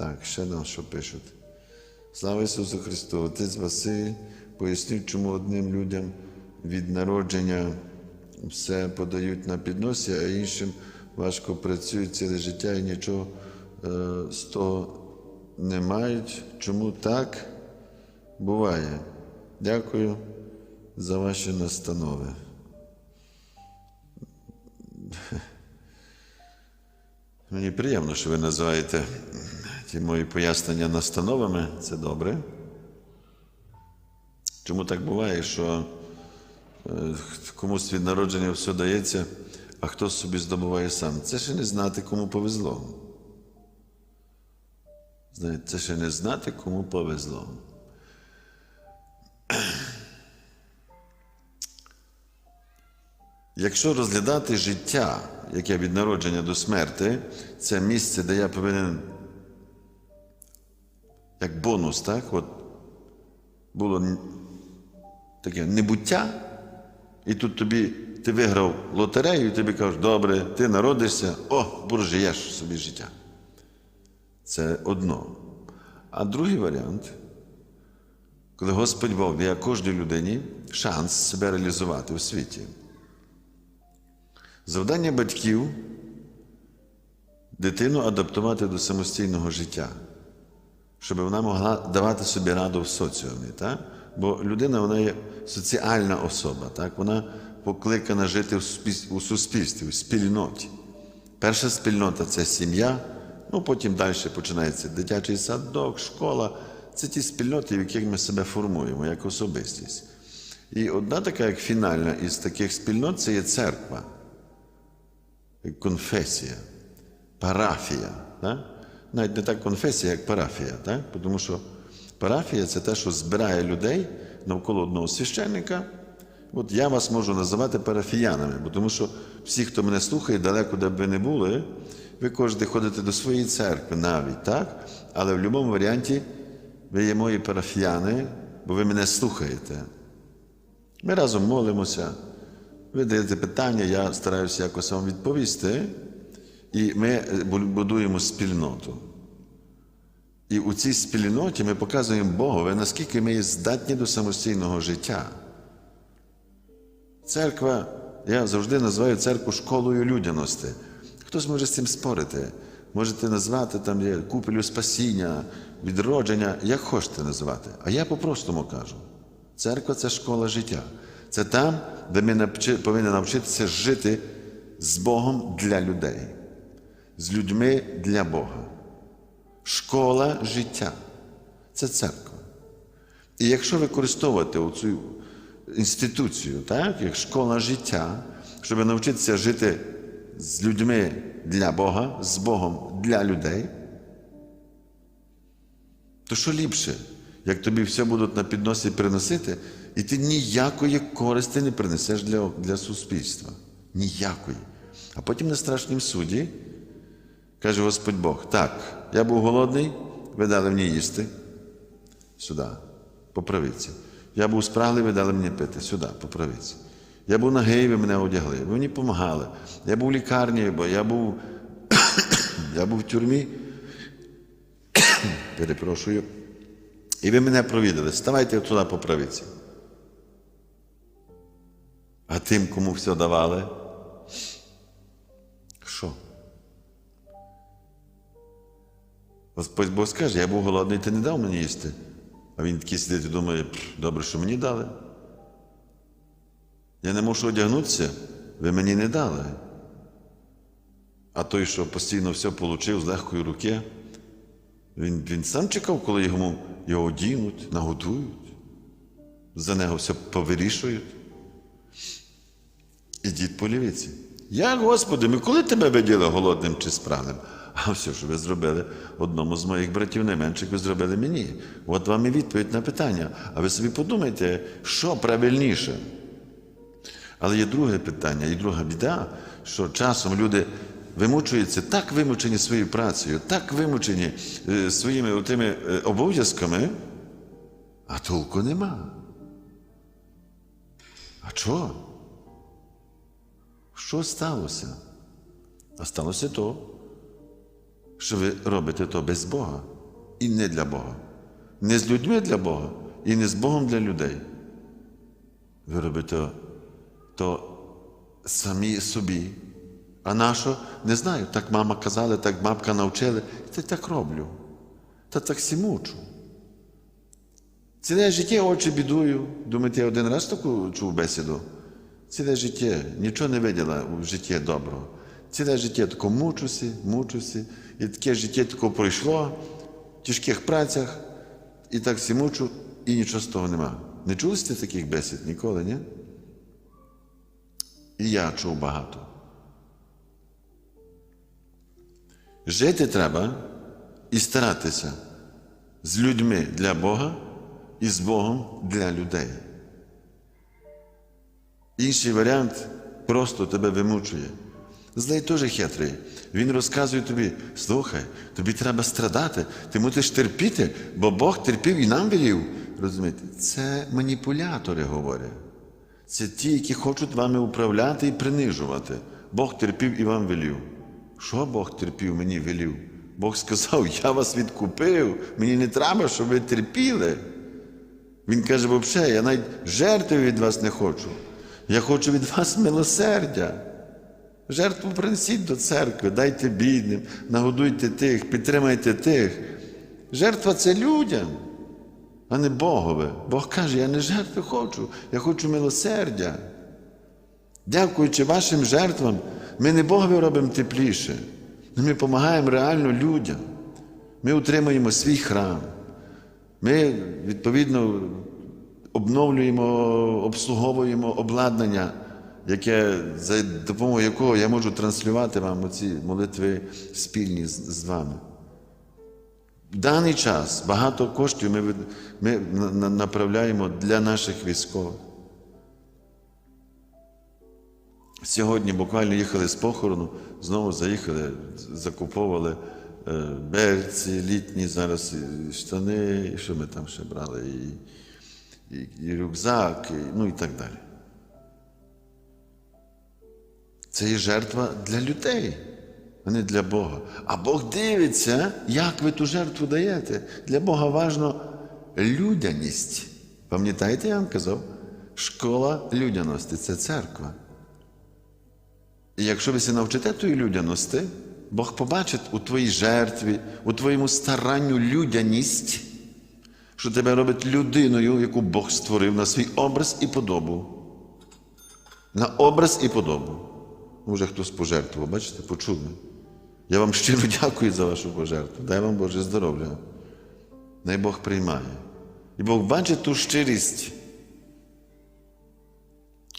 Так, ще нам що пишуть. Слава Ісусу Христу! Отець Василь пояснив, чому одним людям від народження все подають на підносі, а іншим важко працюють ціле життя і нічого е, з того не мають. Чому так буває? Дякую за ваші настанови. Мені приємно, що ви називаєте ті мої пояснення настановами. Це добре. Чому так буває, що е, комусь від народження все дається, а хтось собі здобуває сам? Це ще не знати, кому повезло. Знаєте, це ще не знати, кому повезло. Якщо розглядати життя, яке від народження до смерти, це місце, де я повинен, як бонус, так? От було таке небуття, і тут тобі ти виграв лотерею, і тобі кажуть, добре, ти народишся, о, буржуєш собі життя. Це одно. А другий варіант, коли Господь Бог дає кожній людині шанс себе реалізувати у світі. Завдання батьків дитину адаптувати до самостійного життя, щоб вона могла давати собі раду в соціумі. Так? Бо людина вона є соціальна особа, так? вона покликана жити у суспільстві, у спільноті. Перша спільнота це сім'я, ну потім далі починається дитячий садок, школа. Це ті спільноти, в яких ми себе формуємо як особистість. І одна така, як фінальна із таких спільнот, це є церква конфесія, парафія. Так? Навіть не так конфесія, як парафія. Так? Тому що парафія це те, що збирає людей навколо одного священника. От я вас можу називати парафіянами, бо тому що всі, хто мене слухає, далеко де б ви не були, ви кожен ходите до своєї церкви навіть, так? Але в будь-якому варіанті ви є мої парафіяни, бо ви мене слухаєте. Ми разом молимося, ви даєте питання, я стараюся якось вам відповісти, і ми е, будуємо спільноту. І у цій спільноті ми показуємо Богові, наскільки ми є здатні до самостійного життя. Церква, я завжди називаю церкву школою людяності. Хтось може з цим спорити. Можете назвати там є купелю спасіння, відродження, як хочете називати. А я по-простому кажу: церква це школа життя. Це там, де ми повинні навчитися жити з Богом для людей, з людьми для Бога. Школа життя це церква. І якщо використовувати цю інституцію, так, як школа життя, щоб навчитися жити з людьми для Бога, з Богом для людей, то що ліпше, як тобі все будуть на підносі приносити, і ти ніякої користі не принесеш для, для суспільства. Ніякої. А потім на страшнім суді каже Господь Бог: так, я був голодний, ви дали мені їсти. Сюди, по. Я був спраглий, ви дали мені пити. Сюди, по. Я був нагий, ви мене одягли. Ви мені допомагали. Я був в лікарні, бо я був, я був в тюрмі. Перепрошую. І ви мене провідали. Ставайте туди по. А тим, кому все давали. Що? Господь Бог скаже, я був голодний, ти не дав мені їсти. А він такий сидить і думає, добре, що мені дали. Я не можу одягнутися, ви мені не дали. А той, що постійно все отримав з легкої руки, він, він сам чекав, коли йому його одінуть, нагодують, за нього все повирішують. Ідіть по лівиці. Як, Господи, ми коли тебе виділи голодним чи спраглим? А все, що ви зробили одному з моїх братів найменших, ви зробили мені. От вам і відповідь на питання. А ви собі подумайте, що правильніше. Але є друге питання, і друга біда, що часом люди вимучуються так вимучені своєю працею, так вимучені своїми тими е, обов'язками, а толку нема. А чого? Що сталося? А сталося то, що ви робите то без Бога і не для Бога. Не з людьми для Бога і не з Богом для людей. Ви робите то самі собі. А нащо? Не знаю. Так мама казала, так бабка навчила. Та так роблю. Та так сі мучу. Ціле життя очі бідую. Думаєте, я один раз таку чув бесіду? Ціле життя, нічого не виділа в житті доброго. Ціле життя тако мучуся, мучуся. І таке життя тако пройшло в тяжких працях, і так всі мучу, і нічого з того нема. Не чули сте таких бесід ніколи, ні? І я чув багато. Жити треба і старатися з людьми для Бога і з Богом для людей. Інший варіант просто тебе вимучує. Злий теж хитрий. Він розказує тобі: слухай, тобі треба страдати, ти мусиш терпіти, бо Бог терпів і нам велів. Розумієте, це маніпулятори говорять. Це ті, які хочуть вами управляти і принижувати. Бог терпів і вам велів. Що Бог терпів, мені велів? Бог сказав, я вас відкупив, мені не треба, щоб ви терпіли. Він каже, взагалі, я навіть жертви від вас не хочу. Я хочу від вас милосердя. Жертву принесіть до церкви, дайте бідним, нагодуйте тих, підтримайте тих. Жертва це людям, а не Богове. Бог каже, я не жертви хочу, я хочу милосердя. Дякуючи вашим жертвам, ми не Богові робимо тепліше. Ми допомагаємо реально людям. Ми утримуємо свій храм. Ми, відповідно, обновлюємо, обслуговуємо обладнання, яке, за допомогою якого я можу транслювати вам оці молитви спільні з, з вами. В даний час багато коштів ми, ми на- на- направляємо для наших військових. Сьогодні буквально їхали з похорону, знову заїхали, закуповували е, берці, літні зараз і штани, і що ми там ще брали, і, і, і рюкзак, і, ну і так далі. Це є жертва для людей, а не для Бога. А Бог дивиться, як ви ту жертву даєте. Для Бога важно людяність. Пам'ятаєте, я вам казав? Школа людяності це церква. І якщо ви се навчите тої людяності, Бог побачить у твоїй жертві, у твоєму старанню людяність, що тебе робить людиною, яку Бог створив на свій образ і подобу. На образ і подобу. Може, хтось пожертвував, бачите, почули. Я вам щиро дякую за вашу пожертву. Дай вам Боже здоров'я. Най Бог приймає. І Бог бачить ту щирість.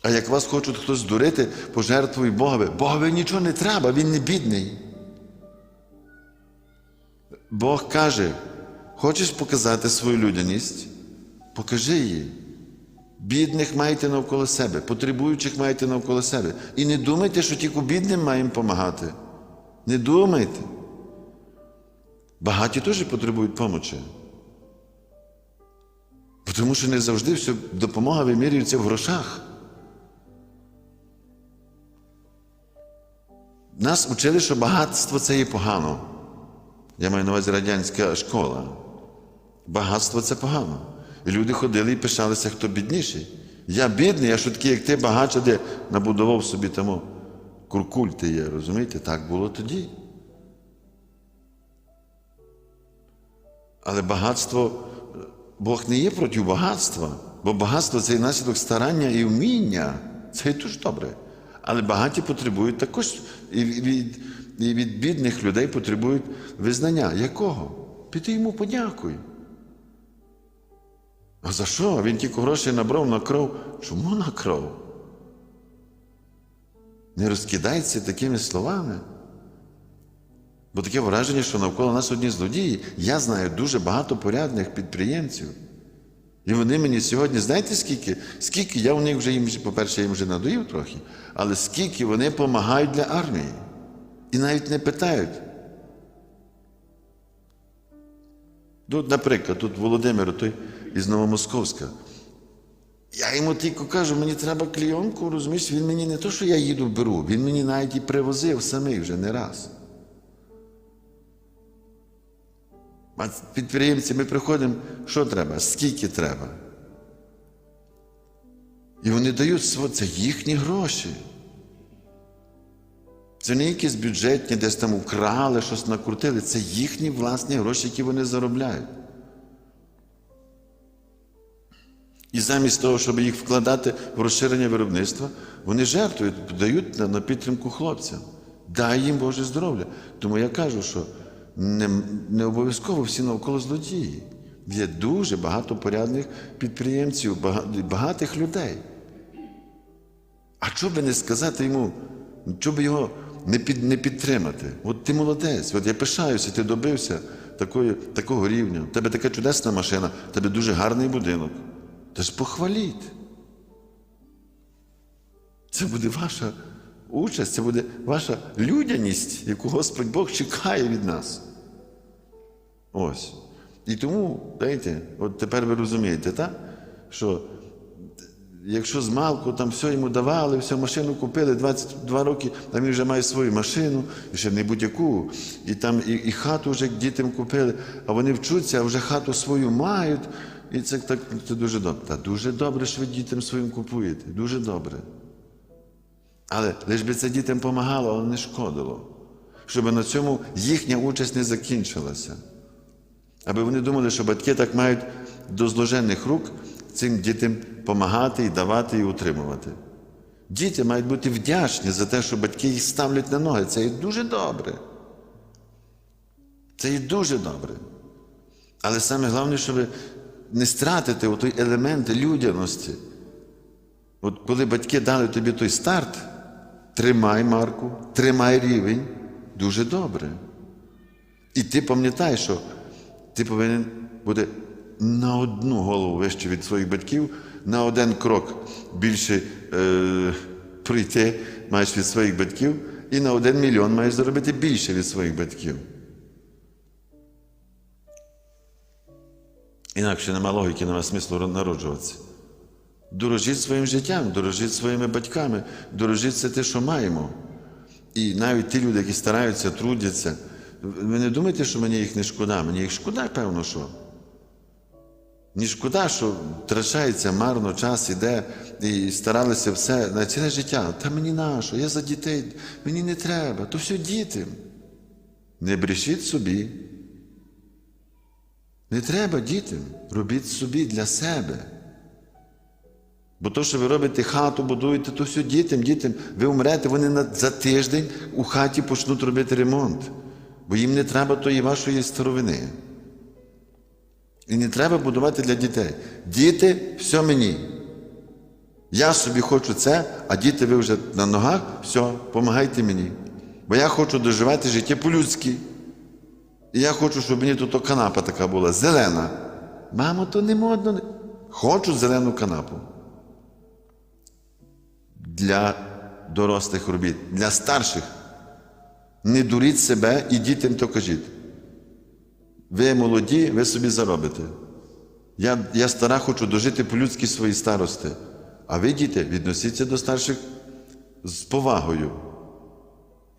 А як вас хочуть хтось здурити, пожертвуй Богові. Богові нічого не треба, він не бідний. Бог каже: хочеш показати свою людяність? Покажи її. Бідних маєте навколо себе, потребуючих маєте навколо себе. І не думайте, що тільки бідним маємо допомагати. Не думайте. Багаті теж потребують помочі. Тому що не завжди все допомога вимірюється в грошах. Нас вчили, що багатство це є погано. Я маю на увазі радянська школа. Багатство це погано. І люди ходили і пишалися, хто бідніший. Я бідний, а що такий, як ти, багача, де набудував собі тому куркульти є, розумієте? Так було тоді. Але багатство, Бог не є проти багатства, бо багатство це і наслідок старання і вміння. Це і дуже добре. Але багаті потребують також і від, і від бідних людей потребують визнання. Якого? Піти йому подякуй. А за що? Він тільки гроші набрав на кров. Чому на кров? Не розкидайся такими словами. Бо таке враження, що навколо нас одні злодії. Я знаю дуже багато порядних підприємців. І вони мені сьогодні, знаєте скільки? Скільки я у них вже їм, по-перше, їм вже надоїв трохи, але скільки вони допомагають для армії. І навіть не питають. Тут, наприклад, тут Володимир, той із Новомосковська. Я йому тільки кажу, мені треба клійонку, розумієш, він мені не то, що я їду беру, він мені навіть і привозив самий вже не раз. А підприємці ми приходимо, що треба, скільки треба. І вони дають це їхні гроші. Це не якісь бюджетні, десь там украли, щось накрутили. Це їхні власні гроші, які вони заробляють. І замість того, щоб їх вкладати в розширення виробництва, вони жертвують, дають на, підтримку хлопцям. Дай їм Боже здоров'я. Тому я кажу, що не, не обов'язково всі навколо злодії. Є дуже багато порядних підприємців, багатих людей. А що би не сказати йому, що би його не, під, не підтримати? От ти молодець, от я пишаюся, ти добився такої, такого рівня. У тебе така чудесна машина, у тебе дуже гарний будинок. Та ж похваліть. Це буде ваша участь, це буде ваша людяність, яку Господь Бог чекає від нас. Ось. І тому, знаєте, от тепер ви розумієте, так? що якщо з малку там все йому давали, все машину купили 22 роки, там він вже має свою машину, і ще не будь-яку, і там і, і хату вже дітям купили, а вони вчуться, а вже хату свою мають. І це так це дуже добре. Та дуже добре, що ви дітям своїм купуєте. Дуже добре. Але лиш би це дітям допомагало, але не шкодило. Щоб на цьому їхня участь не закінчилася. Аби вони думали, що батьки так мають до зложених рук цим дітям допомагати і давати і утримувати. Діти мають бути вдячні за те, що батьки їх ставлять на ноги. Це є дуже добре. Це є дуже добре. Але саме головне, щоб не стратити той елемент людяності. От коли батьки дали тобі той старт, тримай марку, тримай рівень, дуже добре. І ти пам'ятай, що ти повинен бути на одну голову вище від своїх батьків, на один крок більше е, прийти маєш від своїх батьків, і на один мільйон маєш заробити більше від своїх батьків. Інакше нема логіки, нема смислу народжуватися. Дорожіть своїм життям, дорожіть своїми батьками, дорожіть все те, що маємо. І навіть ті люди, які стараються, трудяться, ви не думаєте, що мені їх не шкода? Мені їх шкода, певно, що. Мені шкода, що втрачається марно, час іде і старалися все на ціле життя. Та мені нащо, я за дітей, мені не треба, то все діти. Не брешіть собі. Не треба дітям, робіть собі для себе. Бо то, що ви робите хату, будуєте, то все дітям, дітям. Ви умрете, вони за тиждень у хаті почнуть робити ремонт, бо їм не треба тої вашої старовини. І не треба будувати для дітей. Діти, все мені. Я собі хочу це, а діти ви вже на ногах, все, помагайте мені. Бо я хочу доживати життя по-людськи. Я хочу, щоб мені тут канапа така була, зелена. Мамо, то не модно. Хочу зелену канапу. Для дорослих робіт, для старших. Не дуріть себе і дітям то кажіть. Ви молоді, ви собі заробите. Я, я стара хочу дожити по-людськи свої старости. А ви, діти, відносіться до старших з повагою.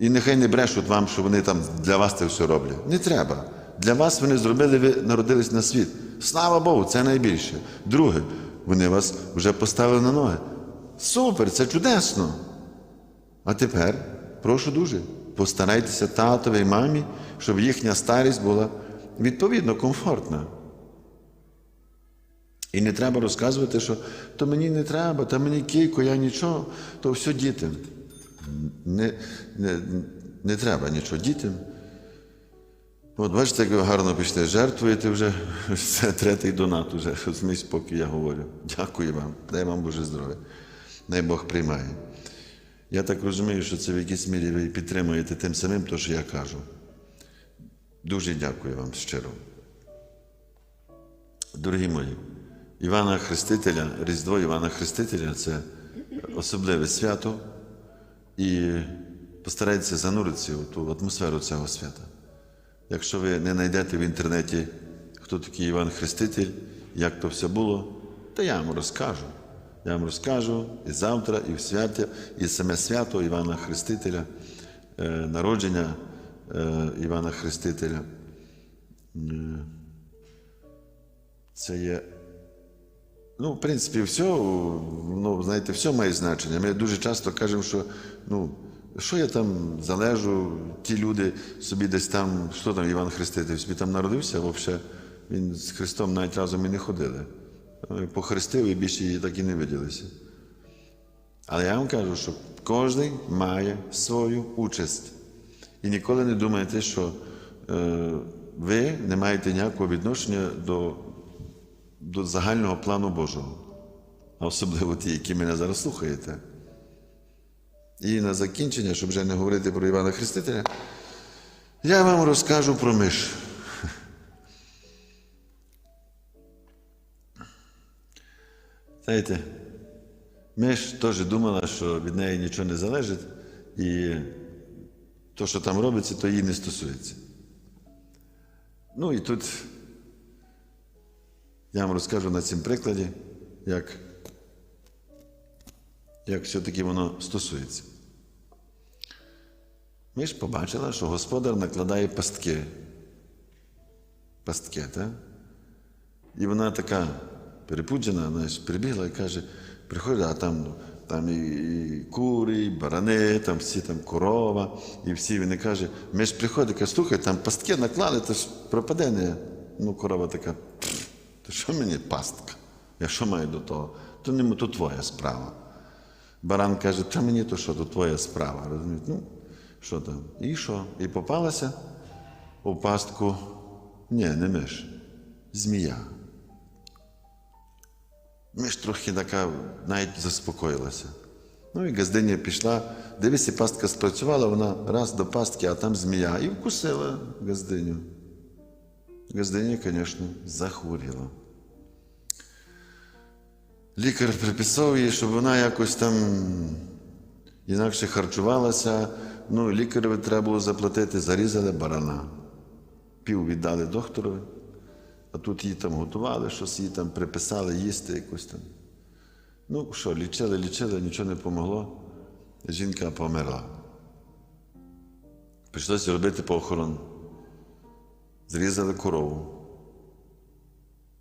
І нехай не брешуть вам, що вони там для вас це все роблять. Не треба. Для вас вони зробили, ви народились на світ. Слава Богу, це найбільше. Друге, вони вас вже поставили на ноги. Супер, це чудесно. А тепер, прошу дуже, постарайтеся татові і мамі, щоб їхня старість була відповідно комфортна. І не треба розказувати, що то мені не треба, та мені кілько, я нічого, то все дітям. Не, не, не треба нічого дітям. От бачите, як ви гарно пішли, жертвуєте вже це третій донат, уже розумієш, поки я говорю. Дякую вам, дай вам Боже здоров'я. Дай Бог приймає. Я так розумію, що це в якійсь мірі ви підтримуєте тим самим, то, що я кажу. Дуже дякую вам щиро. Дорогі мої, Івана Хрестителя, Різдво Івана Хрестителя це особливе свято. І постарайтеся зануритися у ту атмосферу цього свята. Якщо ви не знайдете в інтернеті, хто такий Іван Хреститель, як то все було, то я вам розкажу. Я вам розкажу і завтра, і в святі, і саме свято Івана Хрестителя, е, народження е, Івана Хрестителя. Це є. Ну, в принципі, все, ну, знаєте, все має значення. Ми дуже часто кажемо, що ну, що я там залежу, ті люди собі десь там, що там Іван Хреститель, собі там народився, взагалі він з Христом навіть разом і не ходили. Похрестив і більше її так і не виділися. Але я вам кажу, що кожен має свою участь. І ніколи не думайте, що е, ви не маєте ніякого відношення до, до загального плану Божого, а особливо ті, які мене зараз слухаєте. І на закінчення, щоб вже не говорити про Івана Хрестителя, я вам розкажу про миш. Знаєте, миш теж думала, що від неї нічого не залежить, і то, що там робиться, то їй не стосується. Ну і тут я вам розкажу на цьому прикладі, як, як все-таки воно стосується. Ми ж побачила, що господар накладає пастки. Пастки, так? І вона така перепуджена, знаєш, прибігла і каже, приходить, а там, там і, і кури, і барани, там всі там корова, і всі він каже, ми ж приходить, каже, слухай, там пастки наклали, то ж пропаде не. Ну, корова така, «Пф, то що мені пастка? Я що маю до того? То не то твоя справа. Баран каже, та мені то що, то твоя справа. Розумієте? Ну, що там? І що? І попалася у пастку. Ні, не миш. Змія. Миш трохи така навіть заспокоїлася. Ну і газдиня пішла, дивися, пастка спрацювала, вона раз до пастки, а там змія, і вкусила газдиню. Газдиня, звісно, захворіла. Лікар приписав їй, щоб вона якось там інакше харчувалася. Ну, лікареві треба було заплатити, зарізали барана. Пів віддали докторові, а тут її там готували, щось їй там приписали їсти якось там. Ну що, лічили, лічили, нічого не помогло. Жінка померла. Прийшлося робити похорон. Зрізали корову.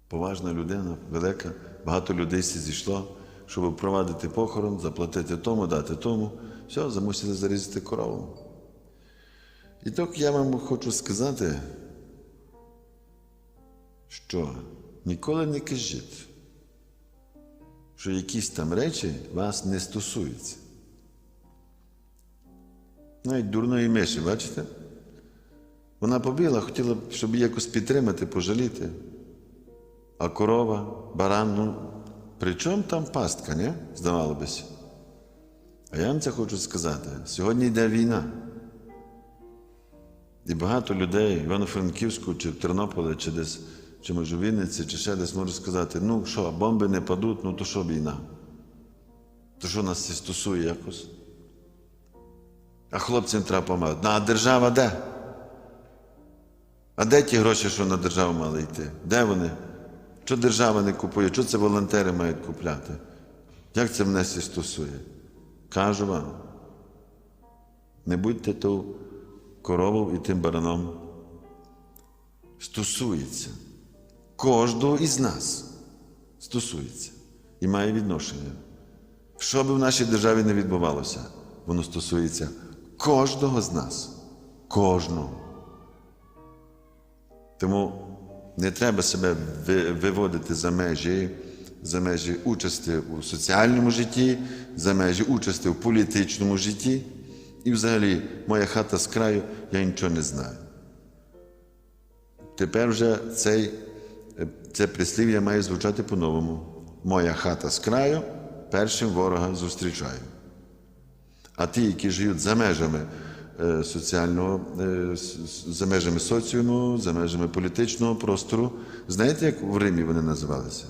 Поважна людина, велика, багато людей зійшло, щоб провадити похорон, заплатити тому, дати тому. Все, замусили зарізати корову. І так я вам хочу сказати, що ніколи не кажіть, що якісь там речі вас не стосуються. Навіть дурної миші, бачите? Вона побігла, хотіла, щоб її якось підтримати, пожаліти. А корова, баран, ну, при чому там пастка, не? Здавало бися. А я вам це хочу сказати. Сьогодні йде війна. І багато людей Івано-Франківську, чи в Тернополі, чи десь, чи може в Вінниці, чи ще десь можуть сказати, ну що, бомби не падуть, ну то що війна? То що нас це стосує якось? А хлопцям треба допомагати. Ну, а держава де? А де ті гроші, що на державу мали йти? Де вони? Що держава не купує? Що це волонтери мають купляти? Як це мене всі стосує? Кажу вам, не будьте ту корову і тим бараном. Стосується. Кожного із нас стосується і має відношення. Що би в нашій державі не відбувалося, воно стосується кожного з нас. Кожного. Тому не треба себе виводити за межі, за межі участі у соціальному житті, за межі участі у політичному житті. І взагалі, моя хата з краю, я нічого не знаю. Тепер вже цей, це прислів'я має звучати по-новому. Моя хата з краю, першим ворога зустрічаю. А ті, які живуть за межами соціального, е, с- с- за межами соціуму, за межами політичного простору, знаєте, як в Римі вони називалися?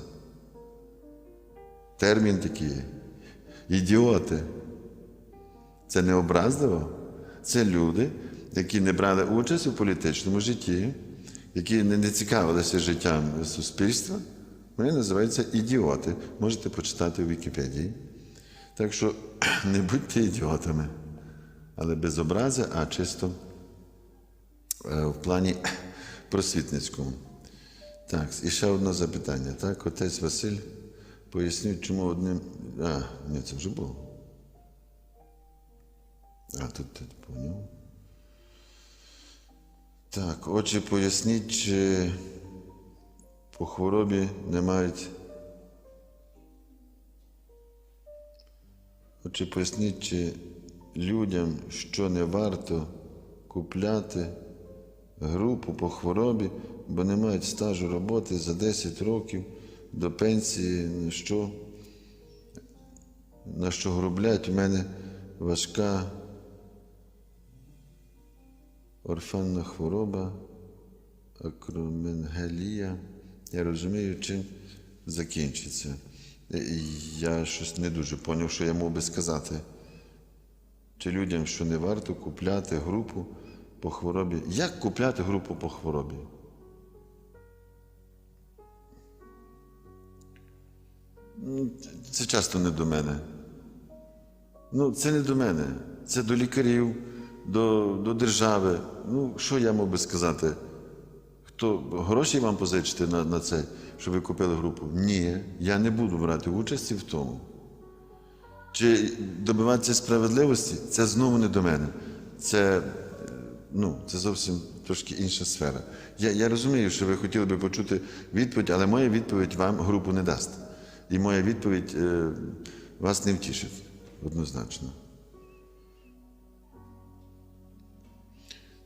Термін такий. Ідіоти. Це не образливо. Це люди, які не брали участь у політичному житті, які не, цікавилися життям суспільства. Вони називаються ідіоти. Можете почитати в Вікіпедії. Так що не будьте ідіотами, але без образи, а чисто е, в плані просвітницькому. Так, і ще одне запитання. Так, отець Василь, поясніть, чому одним. А, ні, це вже було. А, тут ти поняв. Так, отже, поясніть, чи по хворобі не мають. Отже, поясніть, чи людям, що не варто купляти групу по хворобі, бо не мають стажу роботи за 10 років до пенсії, що, на що гроблять, у мене важка орфанна хвороба, акроменгалія. Я розумію, чим закінчиться. Я щось не дуже поняв, що я мав би сказати. Чи людям, що не варто купляти групу по хворобі. Як купляти групу по хворобі? Ну, Це часто не до мене. Ну, це не до мене. Це до лікарів, до, до держави. Ну, що я мав би сказати? Хто гроші вам позичити на, на це, щоб ви купили групу? Ні, я не буду брати участі в тому. Чи добиватися справедливості, це знову не до мене. Це, ну, це зовсім трошки інша сфера. Я, я розумію, що ви хотіли би почути відповідь, але моя відповідь вам групу не дасть. І моя відповідь е, вас не втішить однозначно.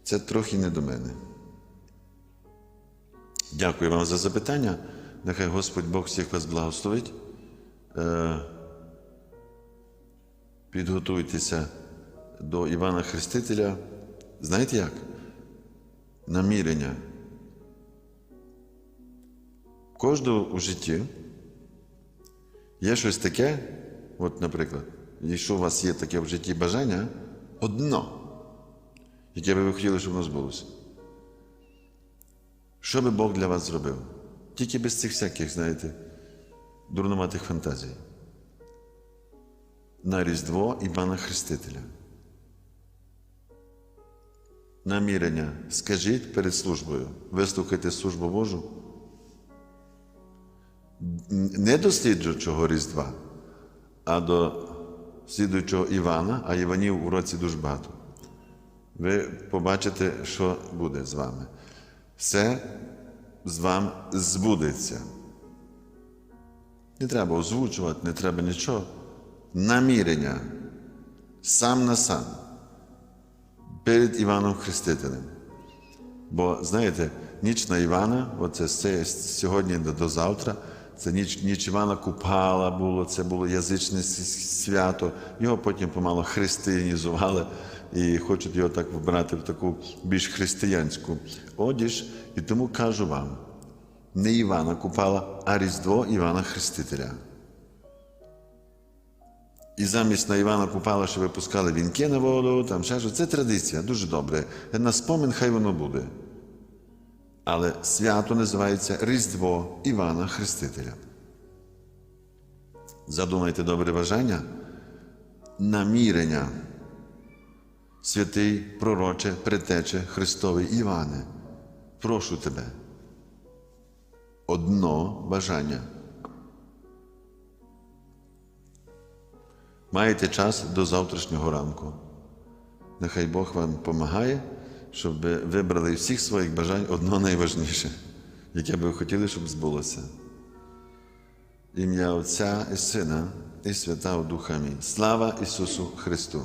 Це трохи не до мене. Дякую вам за запитання. Нехай Господь Бог всіх вас благословить. Е, підготуйтеся до Івана Хрестителя. Знаєте як? Намірення. Кожного у житті є щось таке, от, наприклад, якщо у вас є таке в житті бажання, одно, яке би ви хотіли, щоб воно збулося. Що би Бог для вас зробив? Тільки без цих всяких, знаєте, дурнуватих фантазій. На Різдво Івана Хрестителя. Намірення. Скажіть перед службою. Вислухайте службу Божу. Не до слідуючого Різдва, а до слідуючого Івана, а Іванів у році дуже багато. Ви побачите, що буде з вами. Все з вам збудеться. Не треба озвучувати, не треба нічого. Намірення сам на сам перед Іваном Хрестителем. Бо, знаєте, ніч на Івана, оце з сьогодні до, завтра, це ніч, ніч Івана Купала було, це було язичне свято. Його потім помало християнізували і хочуть його так вбрати в таку більш християнську одіж. І тому кажу вам: не Івана Купала, а Різдво Івана Хрестителя. І замість на Івана Купала, що випускали вінки на воду, там ще що. Це традиція, дуже добре. На спомин хай воно буде. Але свято називається Різдво Івана Хрестителя. Задумайте добре бажання, намірення. Святий пророче, предтече Христовий Іване, прошу тебе. Одно бажання. Маєте час до завтрашнього ранку. Нехай Бог вам допомагає, щоб ви вибрали всіх своїх бажань одно найважніше, яке би ви хотіли, щоб збулося. Ім'я Отця і Сина і Святого Духа Амінь. Слава Ісусу Христу!